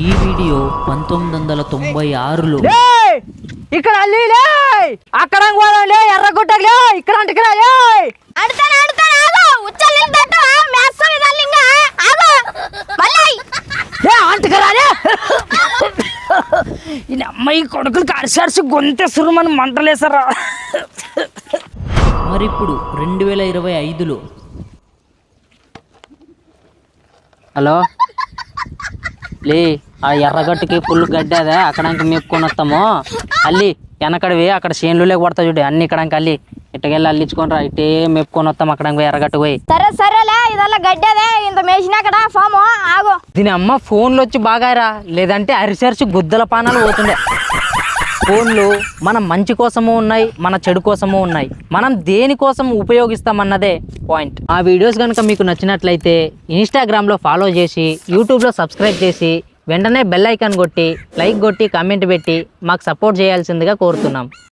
ఈ వీడియో పంతొమ్మిది వందల తొంభై ఆరులో! ఇక్కడ అక్కడ పోదాం లే! ఎర్రగుట్టకు లే! ఇక్కడ అమ్మాయి కొడుకులు కరిసరిసి గొంతె సురుమని మంటలేసారా మరిప్పుడు రెండు వేల ఇరవై ఐదులో. హలో? లే! ఆ ఎర్రగట్టుకి ఫుల్ గడ్డి అదే అక్కడానికి మేపుకొని వస్తాము. అల్లి వెనకడివి అక్కడ చేనులు లేక పడతా చూడు అన్ని ఇక్కడానికి అల్లి. ఇట్టకెళ్ళి అల్లించుకొని రా ఇట్టే మేపుకొని వస్తాం అక్కడానికి పోయి ఎర్రగట్టు పోయి. సరే సరేలే ఇదల్లా గడ్డేదే ఇంత ఫాము ఆగు. దీని అమ్మ ఫోన్లు వచ్చి బాగారా లేదంటే అరిసరిసి గుద్దల పానాలు పోతుండే. ఫోన్లు మన మంచి కోసము ఉన్నాయి మన చెడు కోసము ఉన్నాయి. మనం దేనికోసం ఉపయోగిస్తామన్నదే పాయింట్. ఆ వీడియోస్ కనుక మీకు నచ్చినట్లయితే ఇన్స్టాగ్రామ్లో ఫాలో చేసి యూట్యూబ్లో సబ్స్క్రైబ్ చేసి వెంటనే బెల్ ఐకాన్ కొట్టి లైక్ కొట్టి కామెంట్ పెట్టి మాకు సపోర్ట్ చేయాల్సిందిగా కోరుతున్నాం.